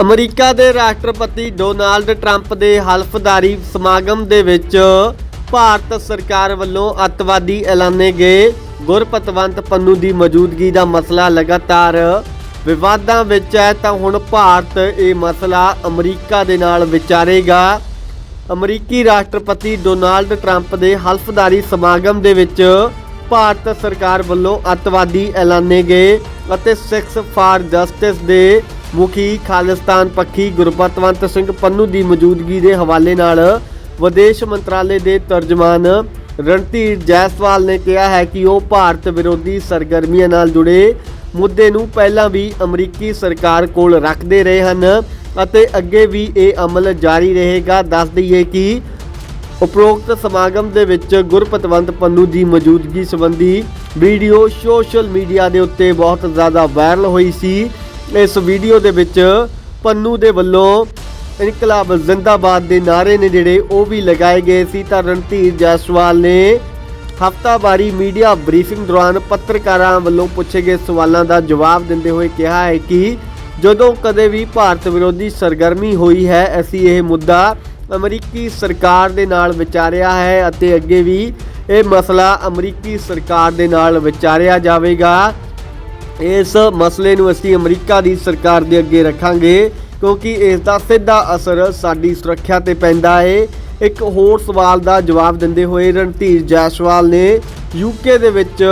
America ਦੇ ਰਾਸ਼ਟਰਪਤੀ Donald Trump ਦੇ ਹਲਫਦਾਰੀ ਸਮਾਗਮ ਦੇ ਵਿੱਚ ਭਾਰਤ ਸਰਕਾਰ ਵੱਲੋਂ ਅੱਤਵਾਦੀ ਐਲਾਨੇ ਗਏ। ਗੁਰਪਤਵੰਤ ਪੰਨੂ ਦੀ ਮੌਜੂਦਗੀ ਦਾ ਮਸਲਾ ਲਗਾਤਾਰ ਵਿਵਾਦਾਂ ਵਿੱਚ ਹੈ ਤਾਂ ਹੁਣ ਭਾਰਤ ਇਹ ਮਸਲਾ ਅਮਰੀਕਾ ਦੇ ਨਾਲ ਵਿਚਾਰੇਗਾ। ਅਮਰੀਕੀ ਰਾਸ਼ਟਰਪਤੀ ਡੋਨਾਲਡ ਟਰੰਪ ਦੇ ਹਲਫਦਾਰੀ ਸਮਾਗਮ ਦੇ ਵਿੱਚ ਭਾਰਤ ਸਰਕਾਰ ਵੱਲੋਂ ਅੱਤਵਾਦੀ ਐਲਾਨੇ ਗਏ ਅਤੇ ਸਿਕਸ ਫਾਰ ਜਸਟਿਸ ਦੇ ਮੁਖੀ ਖਾਲਿਸਤਾਨ ਪੱਖੀ ਗੁਰਪਤਵੰਤ ਸਿੰਘ ਪੰਨੂ ਦੀ ਮੌਜੂਦਗੀ ਦੇ ਹਵਾਲੇ ਨਾਲ ਵਿਦੇਸ਼ ਮੰਤਰਾਲੇ ਦੇ ਤਰਜਮਾਨ ਰਣਧੀਰ ਜੈਸਵਾਲ ਨੇ ਕਿਹਾ ਹੈ ਕਿ ਉਹ ਭਾਰਤ ਵਿਰੋਧੀ ਸਰਗਰਮੀਆਂ ਨਾਲ ਜੁੜੇ ਮੁੱਦੇ ਨੂੰ ਪਹਿਲਾਂ ਵੀ ਅਮਰੀਕੀ ਸਰਕਾਰ ਕੋਲ ਰੱਖਦੇ ਰਹੇ ਹਨ ਅਤੇ ਅੱਗੇ ਵੀ ਇਹ ਅਮਲ ਜਾਰੀ ਰਹੇਗਾ। ਦੱਸ ਦਈਏ ਕਿ ਉਪਰੋਕਤ ਸਮਾਗਮ ਦੇ ਵਿੱਚ ਗੁਰਪਤਵੰਤ ਪੰਨੂ ਦੀ ਮੌਜੂਦਗੀ ਸੰਬੰਧੀ ਵੀਡੀਓ ਸੋਸ਼ਲ ਮੀਡੀਆ ਦੇ ਉੱਤੇ ਬਹੁਤ ਜ਼ਿਆਦਾ ਵਾਇਰਲ ਹੋਈ ਸੀ। ਇਸ ਵੀਡੀਓ ਦੇ ਵਿੱਚ ਪੰਨੂ ਦੇ ਵੱਲੋਂ ਇਨਕਲਾਬ ਜ਼ਿੰਦਾਬਾਦ ਦੇ ਨਾਰੇ ਨੇ ਜਿਹੜੇ ਉਹ ਵੀ ਲਗਾਏ ਗਏ ਸੀ ਤਾਂ ਰਣਧੀਰ ਜੈਸਵਾਲ ਨੇ ਹਫਤਾਵਾਰੀ ਮੀਡੀਆ ਬਰੀਫਿੰਗ ਦੌਰਾਨ ਪੱਤਰਕਾਰਾਂ ਵੱਲੋਂ ਪੁੱਛੇ ਗਏ ਸਵਾਲਾਂ ਦਾ ਜਵਾਬ ਦਿੰਦੇ ਹੋਏ ਕਿਹਾ ਹੈ ਕਿ ਜਦੋਂ ਕਦੇ ਵੀ ਭਾਰਤ ਵਿਰੋਧੀ ਸਰਗਰਮੀ ਹੋਈ ਹੈ, ਅਸੀਂ ਇਹ ਮੁੱਦਾ ਅਮਰੀਕੀ ਸਰਕਾਰ ਦੇ ਨਾਲ ਵਿਚਾਰਿਆ ਹੈ ਅਤੇ ਅੱਗੇ ਵੀ ਇਹ ਮਸਲਾ ਅਮਰੀਕੀ ਸਰਕਾਰ ਦੇ ਨਾਲ ਵਿਚਾਰਿਆ ਜਾਵੇਗਾ। ਇਸ ਮਸਲੇ ਨੂੰ ਅਸੀਂ ਅਮਰੀਕਾ ਦੀ ਸਰਕਾਰ ਦੇ ਅੱਗੇ ਰੱਖਾਂਗੇ, ਕਿਉਂਕਿ ਇਸ ਦਾ ਸਿੱਧਾ ਅਸਰ ਸਾਡੀ ਸੁਰੱਖਿਆ ਤੇ ਪੈਂਦਾ ਹੈ ਇੱਕ ਹੋਰ ਸਵਾਲ ਦਾ ਜਵਾਬ ਦਿੰਦੇ ਹੋਏ ਰਣਧੀਰ ਜੈਸਵਾਲ ਨੇ ਯੂਕੇ ਦੇ ਵਿੱਚ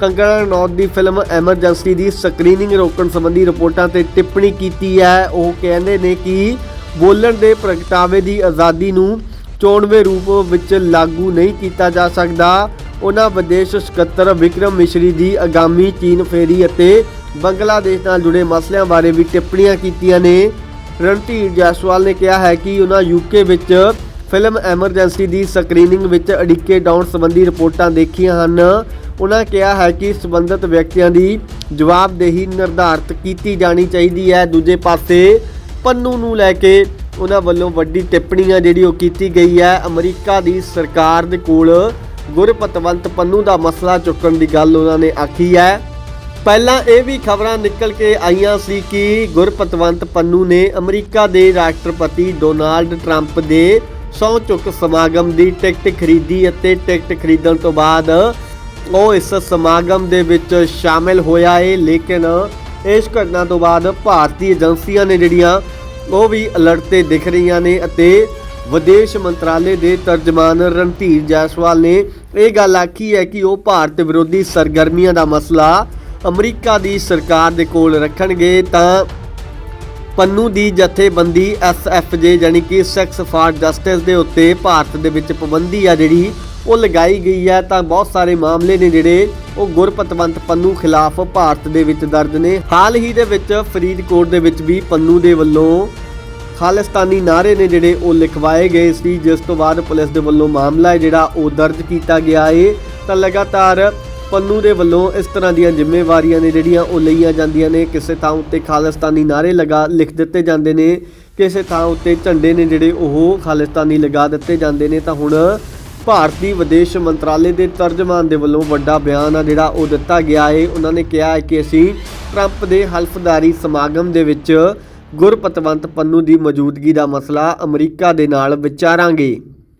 ਕੰਗਣਾ ਰਣੌਤ ਦੀ ਫਿਲਮ ਐਮਰਜੈਂਸੀ ਦੀ ਸਕਰੀਨਿੰਗ ਰੋਕਣ ਸੰਬੰਧੀ ਰਿਪੋਰਟਾਂ ਤੇ ਟਿੱਪਣੀ ਕੀਤੀ ਹੈ। ਉਹ ਕਹਿੰਦੇ ਨੇ ਕਿ ਬੋਲਣ ਦੇ ਪ੍ਰਗਟਾਵੇ ਦੀ ਆਜ਼ਾਦੀ ਨੂੰ ਚੋਣਵੇਂ ਰੂਪ ਵਿੱਚ ਲਾਗੂ ਨਹੀਂ ਕੀਤਾ ਜਾ ਸਕਦਾ। ਉਹਨਾਂ ਵਿਦੇਸ਼ ਸਕੱਤਰ ਵਿਕਰਮ ਮਿਸ਼ਰੀ ਦੀ ਆਗਾਮੀ ਚੀਨ ਫੇਰੀ ਅਤੇ ਬੰਗਲਾਦੇਸ਼ ਨਾਲ ਜੁੜੇ ਮਸਲਿਆਂ ਬਾਰੇ ਵੀ ਟਿੱਪਣੀਆਂ ਕੀਤੀਆਂ ਨੇ। ਰਣਧੀਰ ਜੈਸਵਾਲ ਨੇ ਕਿਹਾ ਹੈ ਕਿ ਉਹਨਾਂ ਯੂਕੇ ਵਿੱਚ ਫਿਲਮ ਐਮਰਜੈਂਸੀ ਦੀ ਸਕਰੀਨਿੰਗ ਵਿੱਚ ਅੜਿੱਕੇ ਡਾਊਨ ਸੰਬੰਧੀ ਰਿਪੋਰਟਾਂ ਦੇਖੀਆਂ ਹਨ। ਉਹਨਾਂ ਕਿਹਾ ਹੈ ਕਿ ਸੰਬੰਧਿਤ ਵਿਅਕਤੀਆਂ ਦੀ ਜਵਾਬਦੇਹੀ ਨਿਰਧਾਰਤ ਕੀਤੀ ਜਾਣੀ ਚਾਹੀਦੀ ਹੈ। ਦੂਜੇ ਪਾਸੇ ਪੰਨੂ ਨੂੰ ਲੈ ਕੇ ਉਹਨਾਂ ਵੱਲੋਂ ਵੱਡੀ ਟਿੱਪਣੀ ਆ ਜਿਹੜੀ ਉਹ ਕੀਤੀ ਗਈ ਹੈ। ਅਮਰੀਕਾ ਦੀ ਸਰਕਾਰ ਦੇ ਕੋਲ ਗੁਰਪਤਵੰਤ ਪੰਨੂ ਦਾ ਮਸਲਾ ਚੁੱਕਣ ਦੀ ਗੱਲ ਉਹਨਾਂ ਨੇ ਆਖੀ ਹੈ। ਪਹਿਲਾਂ ਇਹ ਵੀ ਖਬਰਾਂ ਨਿਕਲ ਕੇ ਆਈਆਂ ਸੀ ਕਿ ਗੁਰਪਤਵੰਤ ਪੰਨੂ ਨੇ ਅਮਰੀਕਾ ਦੇ ਰਾਸ਼ਟਰਪਤੀ ਡੋਨਾਲਡ ਟਰੰਪ ਦੇ ਸਹੁੰ ਚੁੱਕ ਸਮਾਗਮ ਦੀ ਟਿਕਟ ਖਰੀਦੀ ਅਤੇ ਟਿਕਟ ਖਰੀਦਣ ਤੋਂ ਬਾਅਦ ਉਹ ਇਸ ਸਮਾਗਮ ਦੇ ਵਿੱਚ ਸ਼ਾਮਿਲ ਹੋਇਆ ਏ। ਲੇਕਿਨ ਇਸ ਘਟਨਾ ਤੋਂ ਬਾਅਦ ਭਾਰਤੀ ਏਜੰਸੀਆਂ ਨੇ ਜਿਹੜੀਆਂ ਉਹ ਵੀ ਅਲਰਟ ਤੇ ਦਿਖ ਰਹੀਆਂ ਨੇ ਅਤੇ ਵਿਦੇਸ਼ ਮੰਤਰਾਲੇ ਦੇ ਤਰਜਮਾਨ ਰਣਧੀਰ ਜੈਸਵਾਲ ਨੇ ਇਹ ਗੱਲ ਆਖੀ ਹੈ ਕਿ ਉਹ ਭਾਰਤ ਵਿਰੋਧੀ ਸਰਗਰਮੀਆਂ ਦਾ ਮਸਲਾ ਅਮਰੀਕਾ ਦੀ ਸਰਕਾਰ ਦੇ ਕੋਲ ਰੱਖਣਗੇ ਤਾਂ ਪੰਨੂ ਦੀ ਜਥੇਬੰਦੀ ਐਸਐਫਜੇ ਯਾਨੀ ਕਿ ਸੈਕਸ ਫਾਰ ਜਸਟਿਸ ਦੇ ਉੱਤੇ ਭਾਰਤ ਦੇ ਵਿੱਚ ਪਾਬੰਦੀ ਆ ਜਿਹੜੀ ਉਹ ਲਗਾਈ ਗਈ ਹੈ, ਤਾਂ ਬਹੁਤ ਸਾਰੇ ਮਾਮਲੇ ਨੇ ਜਿਹੜੇ ਉਹ ਗੁਰਪਤਵੰਤ ਪੰਨੂ ਖਿਲਾਫ ਭਾਰਤ ਦੇ ਵਿੱਚ ਦਰਜ ਨੇ। ਹਾਲ ਹੀ ਦੇ ਵਿੱਚ ਫਰੀਦਕੋਟ ਦੇ ਵਿੱਚ ਵੀ ਪੰਨੂ ਦੇ ਵੱਲੋਂ ਖਾਲਿਸਤਾਨੀ ਨਾਰੇ ਨੇ ਜਿਹੜੇ ਉਹ ਲਿਖਵਾਏ ਗਏ ਸੀ, ਜਿਸ ਤੋਂ ਬਾਅਦ ਪੁਲਿਸ ਦੇ ਵੱਲੋਂ ਮਾਮਲਾ ਹੈ ਜਿਹੜਾ ਉਹ ਦਰਜ ਕੀਤਾ ਗਿਆ ਏ। ਤਾਂ ਲਗਾਤਾਰ ਪੰਨੂ ਦੇ ਵੱਲੋਂ ਇਸ ਤਰ੍ਹਾਂ ਦੀਆਂ ਜ਼ਿੰਮੇਵਾਰੀਆਂ ਨੇ ਜਿਹੜੀਆਂ ਉਹ ਲਈਆਂ ਜਾਂਦੀਆਂ ਨੇ, ਕਿਸੇ ਥਾਂ ਉੱਤੇ ਖਾਲਿਸਤਾਨੀ ਨਾਰੇ ਲਗਾ, ਲਿਖ ਦਿੱਤੇ ਜਾਂਦੇ ਨੇ, ਕਿਸੇ ਥਾਂ ਉੱਤੇ ਝੰਡੇ ਨੇ ਜਿਹੜੇ ਉਹ ਖਾਲਿਸਤਾਨੀ ਲਗਾ ਦਿੱਤੇ ਜਾਂਦੇ ਨੇ। ਤਾਂ ਹੁਣ ਭਾਰਤੀ ਵਿਦੇਸ਼ ਮੰਤਰਾਲੇ ਦੇ ਤਰਜਮਾਨ ਦੇ ਵੱਲੋਂ ਵੱਡਾ ਬਿਆਨ ਆ ਜਿਹੜਾ ਉਹ ਦਿੱਤਾ ਗਿਆ ਹੈ ਉਹਨਾਂ ਨੇ ਕਿਹਾ ਹੈ ਕਿ ਅਸੀਂ ਟਰੰਪ ਦੇ ਹਲਫਦਾਰੀ ਸਮਾਗਮ ਦੇ ਵਿੱਚ ਗੁਰਪਤਵੰਤ ਪੰਨੂ ਦੀ ਮੌਜੂਦਗੀ ਦਾ ਮਸਲਾ ਅਮਰੀਕਾ ਦੇ ਨਾਲ ਵਿਚਾਰਾਂਗੇ।